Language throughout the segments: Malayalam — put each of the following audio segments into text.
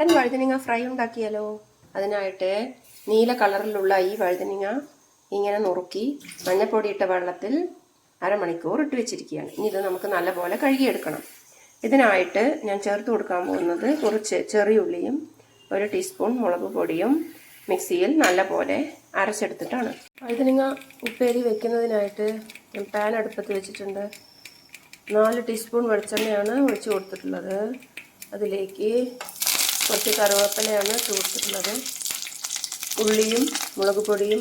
നാടൻ വഴുതനങ്ങ ഫ്രൈ ഉണ്ടാക്കിയാലോ? അതിനായിട്ട് നീല കളറിലുള്ള ഈ വഴുതനങ്ങ ഇങ്ങനെ നുറുക്കി മഞ്ഞപ്പൊടി ഇട്ട വെള്ളത്തിൽ അരമണിക്കൂർ ഇട്ട് വെച്ചിരിക്കുകയാണ്. ഇനി ഇത് നമുക്ക് നല്ലപോലെ കഴുകിയെടുക്കണം. ഇതിനായിട്ട് ഞാൻ ചേർത്ത് കൊടുക്കാൻ പോകുന്നത് കുറച്ച് ചെറിയുള്ളിയും ഒരു ടീസ്പൂൺ മുളക് പൊടിയും മിക്സിയിൽ നല്ലപോലെ അരച്ചെടുത്തിട്ടാണ്. വഴുതനങ്ങ ഉപ്പേരി വെക്കുന്നതിനായിട്ട് ഞാൻ പാൻ അടുപ്പത്ത് വെച്ചിട്ടുണ്ട്. നാല് ടീസ്പൂൺ വെളിച്ചെണ്ണയാണ് ഒഴിച്ചു കൊടുത്തിട്ടുള്ളത്. അതിലേക്ക് കുറച്ച് കറിവേപ്പിലയാണ് ഇട്ട് ഉള്ളിയും മുളക് പൊടിയും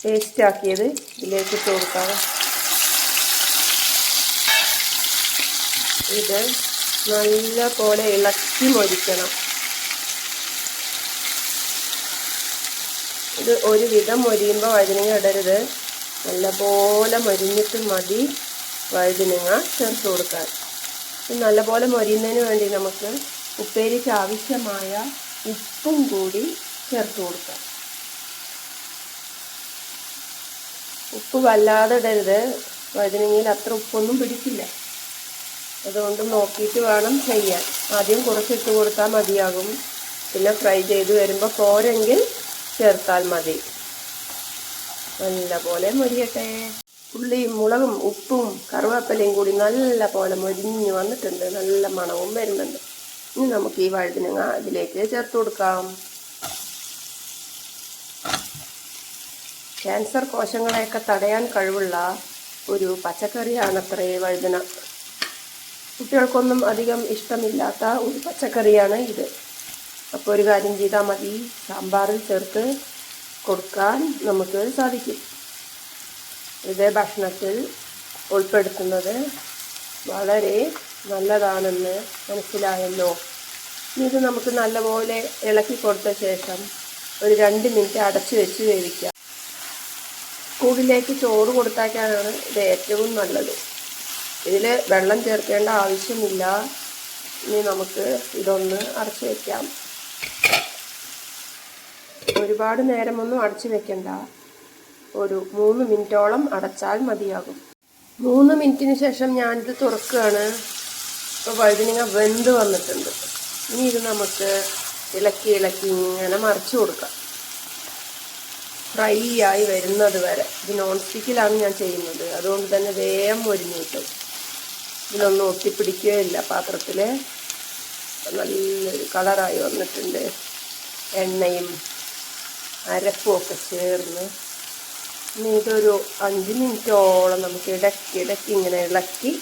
പേസ്റ്റാക്കിയത് ഇതിലേക്ക് ഇട്ട് കൊടുക്കാം. ഇത് നല്ല പോലെ ഇളക്കി മൊരിക്കണം. ഇത് ഒരു വിധം മൊരിയുമ്പോൾ വഴുതനങ്ങ ഇടരുത്. നല്ലപോലെ മൊരിഞ്ഞിട്ട് മതി വഴുതനങ്ങ ചേർത്ത് കൊടുക്കാൻ. നല്ലപോലെ മൊരിയുന്നതിന് വേണ്ടി നമുക്ക് ഉപ്പേരിക്ക് ആവശ്യമായ ഉപ്പും കൂടി ചേർത്ത് കൊടുക്കാം. ഉപ്പ് വല്ലാതെ ഇടരുത്. വഴുതനങ്ങയിൽ അത്ര ഉപ്പൊന്നും പിടിക്കില്ല. അതുകൊണ്ട് നോക്കിയിട്ട് വേണം ചെയ്യാൻ. ആദ്യം കുറച്ചിട്ട് കൊടുത്താൽ മതിയാകും. പിന്നെ ഫ്രൈ ചെയ്ത് വരുമ്പോൾ പോരെങ്കിൽ ചേർത്താൽ മതി. നല്ലപോലെ മൊരിയട്ടെ. ഉള്ളിയും മുളകും ഉപ്പും കറുവേപ്പിലയും കൂടി നല്ല പോലെ മൊരിഞ്ഞ് വന്നിട്ടുണ്ട്. നല്ല മണവും വരുന്നുണ്ട്. ഇനി നമുക്ക് ഈ വഴുതനങ്ങ ഇതിലേക്ക് ചേർത്ത് കൊടുക്കാം. ക്യാൻസർ കോശങ്ങളെയൊക്കെ തടയാൻ കഴിവുള്ള ഒരു പച്ചക്കറിയാണത്രേ വഴുതന. കുട്ടികൾക്കൊന്നും അധികം ഇഷ്ടമില്ലാത്ത ഒരു പച്ചക്കറിയാണ് ഇത്. അപ്പോൾ ഒരു കാര്യം ചെയ്താൽ മതി. സാമ്പാറിൽ ചേർത്ത് കൊടുക്കാൻ നമുക്ക് സാധിക്കും. ഇത് ഭക്ഷണത്തിൽ ഉൾപ്പെടുത്തുന്നത് വളരെ നല്ലതാണെന്ന് മനസ്സിലായല്ലോ. ഇത് നമുക്ക് നല്ലപോലെ ഇളക്കി കൊടുത്ത ശേഷം ഒരു രണ്ട് മിനിറ്റ് അടച്ചു വെച്ച് വേവിക്കാം. കൂടിലേക്ക് ചോറ് കൊടുത്താക്കാനാണ് ഇത് ഏറ്റവും നല്ലത്. ഇതിൽ വെള്ളം ചേർക്കേണ്ട ആവശ്യമില്ല. ഇനി നമുക്ക് ഇതൊന്ന് അടച്ചു വയ്ക്കാം ഒരുപാട് നേരമൊന്നും അടച്ചു വെക്കണ്ട. ഒരു മൂന്ന് മിനിറ്റോളം അടച്ചാൽ മതിയാകും. മൂന്ന് മിനിറ്റിന് ശേഷം ഞാനിത് തുറക്കുകയാണ്. ഇപ്പോൾ വഴുതനങ്ങ വെന്ത് വന്നിട്ടുണ്ട്. ഇനി ഇത് നമുക്ക് ഇളക്കി ഇളക്കി ഇങ്ങനെ മറിച്ചു കൊടുക്കാം. ഫ്രൈ ആയി വരുന്നത് വരെ. ഇത് നോൺ സ്റ്റിക്കിലാണ് ഞാൻ ചെയ്യുന്നത്. അതുകൊണ്ട് തന്നെ വേഗം മൊരിഞ്ഞ് കിട്ടും. ഇതിലൊന്നും ഒട്ടിപ്പിടിക്കുകയില്ല. പാത്രത്തിൽ നല്ലൊരു കളറായി വന്നിട്ടുണ്ട്. എണ്ണയും അരപ്പും ഒക്കെ ചേർന്ന് ഇനി ഇതൊരു അഞ്ച് മിനിറ്റോളം നമുക്ക് ഇടയ്ക്ക് ഇടയ്ക്ക് ഇങ്ങനെ ഇളക്കി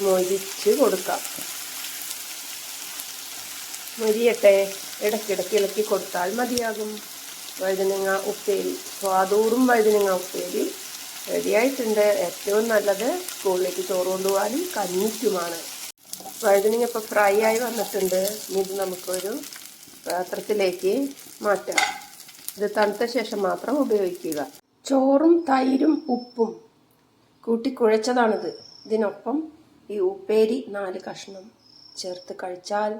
മൊരിച്ച് കൊടുക്കാം. മൊരിയട്ടെ. ഇടയ്ക്കിടയ്ക്ക് ഇളക്കി കൊടുത്താൽ മതിയാകും. വഴുതനങ്ങ ഉപ്പേരി. സ്വാദൂറും വഴുതനങ്ങ ഉപ്പേരി റെഡിയായിട്ടുണ്ട് ഏറ്റവും നല്ലത് സ്കൂളിലേക്ക് ചോറ് കൊണ്ടുപോകാനും കഞ്ഞിക്കുമാണ്. വഴുതനങ്ങ ഇപ്പോൾ ഫ്രൈ ആയി വന്നിട്ടുണ്ട്. ഇത് നമുക്കൊരു പാത്രത്തിലേക്ക് മാറ്റാം. ഇത് തണുത്ത ശേഷം മാത്രം ഉപയോഗിക്കുക. ചോറും തൈരും ഉപ്പും കൂട്ടി കുഴച്ചതാണിത്. ഇതിനൊപ്പം ഈ ഉപ്പേരി നാല് കഷ്ണം ചേർത്ത് കഴിച്ചാൽ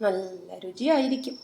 നല്ല രുചിയായിരിക്കും.